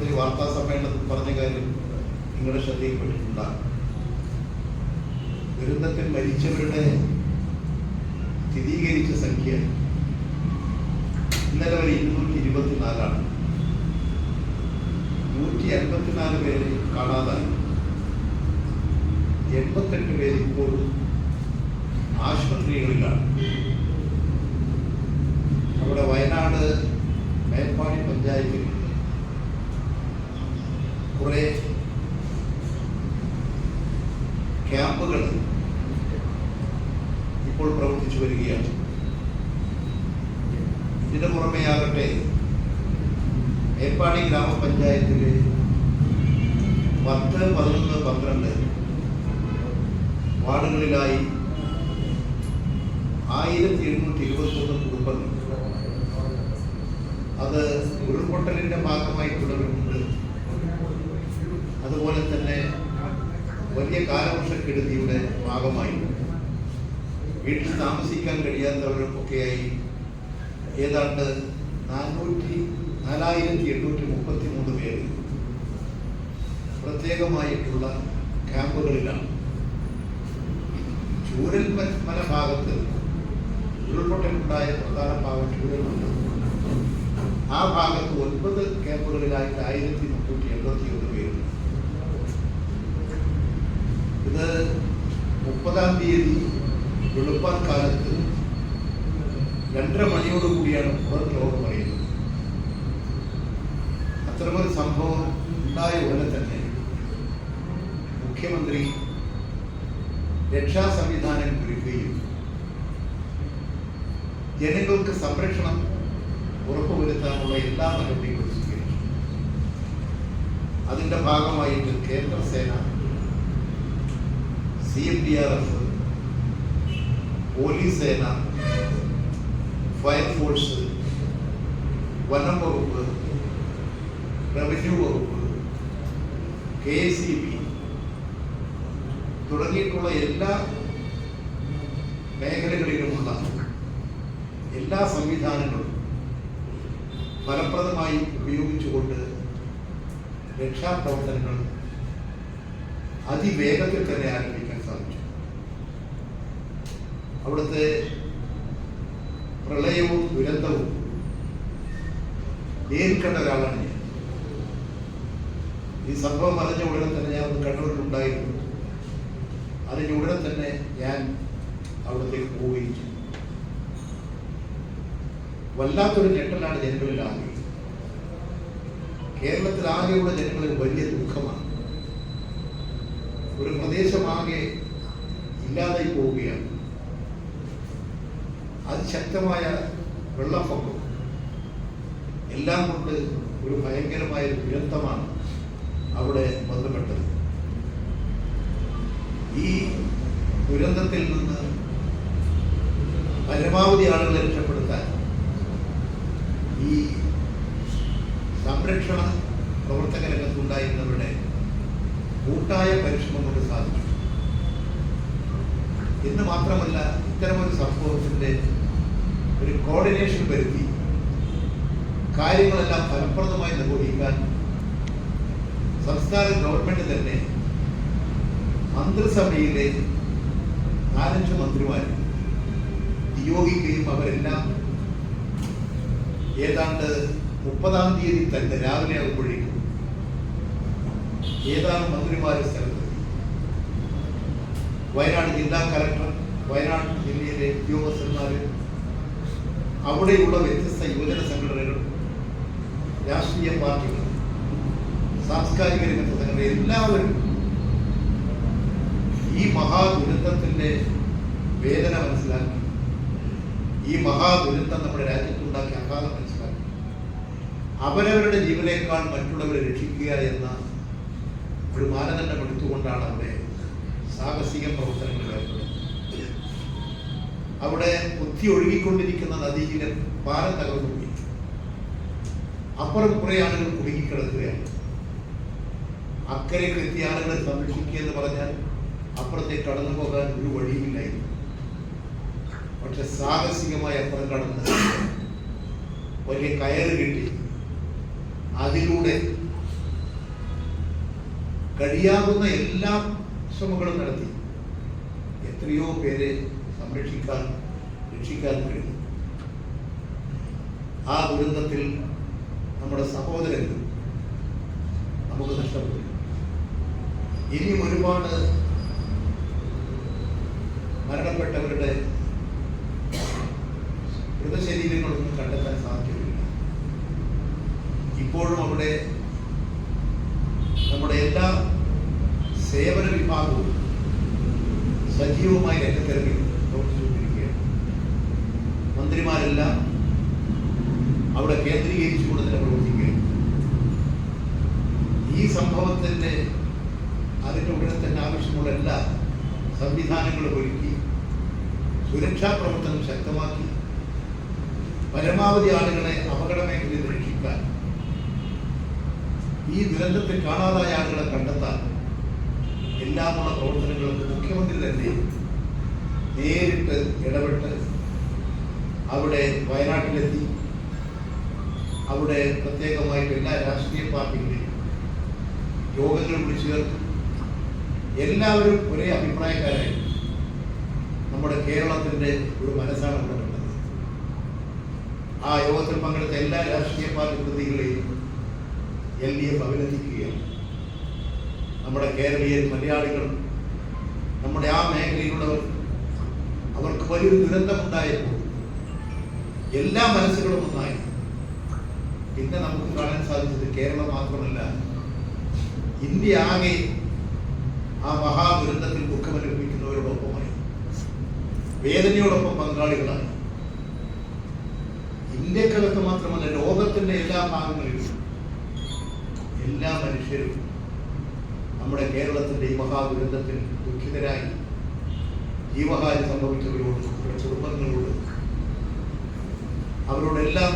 ഒരു വാർത്താ സമ്മേളനത്തിൽ പറഞ്ഞ കാര്യം നിങ്ങളുടെ ശ്രദ്ധയിൽപ്പെട്ടിട്ടുണ്ടാകും ദുരന്തത്തിൽ മരിച്ചവരുടെ സ്ഥിരീകരിച്ച സംഖ്യ ഇന്നലെ വരെ ഇരുന്നൂറ്റി ഇരുപത്തിനാലാണ്. നൂറ്റി അൻപത്തിനാല് പേരെ കാണാതായി. എൺപത്തെട്ട് പേര് ഇപ്പോൾ ആശുപത്രികളിലാണ്. അവിടെ വയനാട് മേൽപ്പാടി പഞ്ചായത്തിൽ കുറെ ക്യാമ്പുകൾ ഇപ്പോൾ പ്രവർത്തിച്ചു വരികയാണ്. ഇതിന് പുറമെയാകട്ടെ മേപ്പാടി ഗ്രാമപഞ്ചായത്തിലെ പത്ത് പതിനൊന്ന് പന്ത്രണ്ട് വാർഡുകളിലായി ആയിരത്തി എഴുന്നൂറ്റി ഇരുപത്തൊന്ന് കുടുംബങ്ങൾ. അത് ഉരുൾപൊട്ടലിന്റെ ഭാഗമായി ഭാഗമായിട്ടുള്ളവരുണ്ട് അതുപോലെ തന്നെ വലിയ കാലവർഷക്കെടുതിയുടെ ഭാഗമായി വീട്ടിൽ താമസിക്കാൻ കഴിയാത്തവരൊക്കെയായി ഏതാണ്ട് നാനൂറ്റി നാലായിരത്തി എണ്ണൂറ്റി മുപ്പത്തി മൂന്ന് പേര് പ്രത്യേകമായിട്ടുള്ള ക്യാമ്പുകളിലാണ്. ചൂരൽ മല ഭാഗത്ത് ഉരുൾപൊട്ടലുണ്ടായ പ്രധാന ഭാഗം ചൂരലുണ്ട് ആ ഭാഗത്ത് ഒൻപത് ക്യാമ്പുകളിലായിട്ട് ആയിരത്തി മുന്നൂറ്റി എൺപത്തി ഒന്ന് പേരുണ്ട്. ഇത് മുപ്പതാം തീയതി വെളുപ്പാൻ കാലത്ത് രണ്ടര മണിയോടുകൂടിയാണ് പുറം ലോകം അറിയുന്നത് അത്തരമൊരു സംഭവം ഉണ്ടായ ഉടനെ തന്നെ മുഖ്യമന്ത്രി രക്ഷാ സംവിധാനം ഒരുക്കുകയും ജനങ്ങൾക്ക് സംരക്ഷണം ഉറപ്പുവരുത്താനുള്ള എല്ലാ നടപടികളും സ്വീകരിച്ചു. അതിന്റെ ഭാഗമായിട്ട് കേന്ദ്ര സേന C M D R F police സേന ഫയർഫോഴ്സ് വനം വകുപ്പ് റവന്യൂ വകുപ്പ് കെ എസ് ബി തുടങ്ങിയിട്ടുള്ള എല്ലാ മേഖലകളിലുമുള്ള എല്ലാ സംവിധാനങ്ങളും ഫലപ്രദമായി ഉപയോഗിച്ചുകൊണ്ട് രക്ഷാപ്രവർത്തനങ്ങൾ അതിവേഗത്തിൽ തന്നെ ആരംഭിക്കും. അവിടുത്തെ പ്രളയവും ദുരന്തവും നേരിൽ ഒരാളാണ് ഞാൻ. ഈ സംഭവം അറിഞ്ഞ ഉടനെ തന്നെ ഞാൻ ഒന്ന് കണ്ണൂരിലുണ്ടായിരുന്നു. അതിന്റെ ഉടനെ തന്നെ ഞാൻ അവിടത്തേക്ക് പോവുകയും ചെയ്തു. വല്ലാത്തൊരു ഞെട്ടലാണ് ജനങ്ങളിൽ ആകെ. കേരളത്തിൽ ആകെയുള്ള ജനങ്ങളിൽ വലിയ ദുഃഖമാണ്. ഒരു പ്രദേശമാകെ ഇല്ലാതായി പോവുകയാണ്. അതിശക്തമായ വെള്ളപ്പൊക്കം എല്ലാം കൊണ്ട് ഒരു ഭയങ്കരമായ ഒരു ദുരന്തമാണ് അവിടെ ബന്ധപ്പെട്ടത് ഈ ദുരന്തത്തിൽ നിന്ന് പരമാവധി ആളുകളെ രക്ഷപ്പെടുത്താൻ ഈ സംരക്ഷണ പ്രവർത്തക രംഗത്തുണ്ടായിരുന്നവരുടെ കൂട്ടായ പരിശ്രമം കൊണ്ട് സാധിച്ചു. എന്ന് മാത്രമല്ല ഇത്തരമൊരു സംഭവത്തിന്റെ ഒരു കോർഡിനേഷൻ വരുത്തി കാര്യങ്ങളെല്ലാം ഫലപ്രദമായി നിർവഹിക്കാൻ സംസ്ഥാന ഗവൺമെന്റ് തന്നെ മന്ത്രിസഭയിലെ നാലഞ്ച് മന്ത്രിമാർ നിയോഗിക്കുകയും അവരെല്ലാം ഏതാണ്ട് മുപ്പതാം തീയതി തന്നെ രാവിലെ ആകുമ്പോഴേക്കും ഏതാനും മന്ത്രിമാരുടെ സ്ഥലത്തെത്തി വയനാട് ജില്ലാ കലക്ടർ വയനാട് ജില്ലയിലെ ഉദ്യോഗസ്ഥന്മാർ അവിടെയുള്ള വ്യത്യസ്ത യുവജന സംഘടനകൾ രാഷ്ട്രീയ പാർട്ടികൾ സാംസ്കാരിക രംഗത്തെ സംഘടന എല്ലാവരും ഈ മഹാദുരന്തത്തിന്റെ വേദന മനസ്സിലാക്കി ഈ മഹാദുരന്തം നമ്മുടെ രാജ്യത്തുണ്ടാക്കിയ ആഘാതം മനസ്സിലാക്കി. അവരവരുടെ ജീവനേക്കാൾ മറ്റുള്ളവരെ രക്ഷിക്കുക എന്ന ഒരു മാനദണ്ഡം എടുത്തുകൊണ്ടാണ് അവിടെ സാഹസിക പ്രവർത്തനങ്ങൾ ഏർപ്പെടും അവിടെ ബുദ്ധി ഒഴുകിക്കൊണ്ടിരിക്കുന്ന നദിയിലെ പാലം തകർന്നു അപ്പുറം കുറെ ആളുകൾ കുടുങ്ങിക്കിടക്കുകയാണ്. അക്കരയ്ക്ക് എത്തിയ ആളുകളെ സംരക്ഷിക്കുക എന്ന് പറഞ്ഞാൽ അപ്പുറത്തേക്ക് കടന്നു പോകാൻ ഒരു വഴിയുമില്ലായിരുന്നു. പക്ഷെ സാഹസികമായി അപ്പുറം കടന്ന് വലിയ കയറ് കിട്ടി. അതിലൂടെ കഴിയാവുന്ന എല്ലാ ശ്രമങ്ങളും നടത്തി. എത്രയോ പേരെ സംരക്ഷിക്കാൻ രക്ഷിക്കാൻ കഴിഞ്ഞു. ആ ദുരന്തത്തിൽ നമ്മുടെ സഹോദരൻ നമുക്ക് നഷ്ടപ്പെട്ടു. ഇനിയും ഒരുപാട് മരണപ്പെട്ടവരുടെ മൃതശരീരങ്ങളൊന്നും കണ്ടെത്താൻ സാധ്യതയില്ല ഇപ്പോഴും അവിടെ നമ്മുടെ എല്ലാ സേവന വിഭാഗവും സജീവമായി രംഗത്തിറങ്ങി പ്രവർത്തിച്ചുകൊണ്ടിരിക്കുകയാണ്. മന്ത്രിമാരെല്ലാം അവിടെ കേന്ദ്രീകരിച്ചുകൊണ്ട് തന്നെ പ്രവർത്തിക്കുകയാണ്. ഈ സംഭവത്തിന്റെ അതിന്റെ ഉടനെ തന്നെ ആവശ്യമുള്ള എല്ലാ സംവിധാനങ്ങളും ഒരുക്കി സുരക്ഷാ പ്രവർത്തനം ശക്തമാക്കി പരമാവധി ആളുകളെ അപകട മേഖലയിൽ രക്ഷിക്കാൻ ഈ ദുരന്തത്തിൽ കാണാതായ ആളുകളെ കണ്ടെത്താൻ എല്ലാമുള്ള പ്രവർത്തനങ്ങളും മുഖ്യമന്ത്രി തന്നെ നേരിട്ട് ഇടപെട്ട് അവിടെ വയനാട്ടിലെത്തി. അവിടെ പ്രത്യേകമായിട്ട് എല്ലാ രാഷ്ട്രീയ പാർട്ടികളെയും യോഗങ്ങൾ വിളിച്ചു ചേർത്തു. എല്ലാവരും ഒരേ അഭിപ്രായക്കാരായി നമ്മുടെ കേരളത്തിന്റെ ഒരു മനസ്സാണ് അവിടെ കണ്ടത് ആ യോഗത്തിൽ പങ്കെടുത്ത എല്ലാ രാഷ്ട്രീയ പാർട്ടി പ്രതികളെയും എൽ ഡി എഫ് അഭിനന്ദിക്കുകയാണ്. നമ്മുടെ കേരളീയർ മലയാളികൾ നമ്മുടെ ആ മേഖലയിലുള്ളവർ അവർക്ക് വലിയൊരു ദുരന്തമുണ്ടായപ്പോൾ എല്ലാ മനസ്സുകളും ഒന്നായി. പിന്നെ നമുക്ക് കാണാൻ സാധിച്ചത് കേരളം മാത്രമല്ല ഇന്ത്യ ആകെ ആ മഹാദുരന്തത്തിൽ ദുഃഖമനുഭവിക്കുന്നവരോടൊപ്പമായി. വേദനയോടൊപ്പം പങ്കാളികളായി. ഇന്ത്യക്കകത്ത് മാത്രമല്ല ലോകത്തിന്റെ എല്ലാ ഭാഗങ്ങളിലും എല്ലാ മനുഷ്യരും നമ്മുടെ കേരളത്തിന്റെ ഈ മഹാദുരന്തത്തിൽ ദുഃഖിതരായി ജീവഹാനി സംഭവിച്ചവരോട് അവരുടെ കുടുംബങ്ങളോട് അവരോടെല്ലാം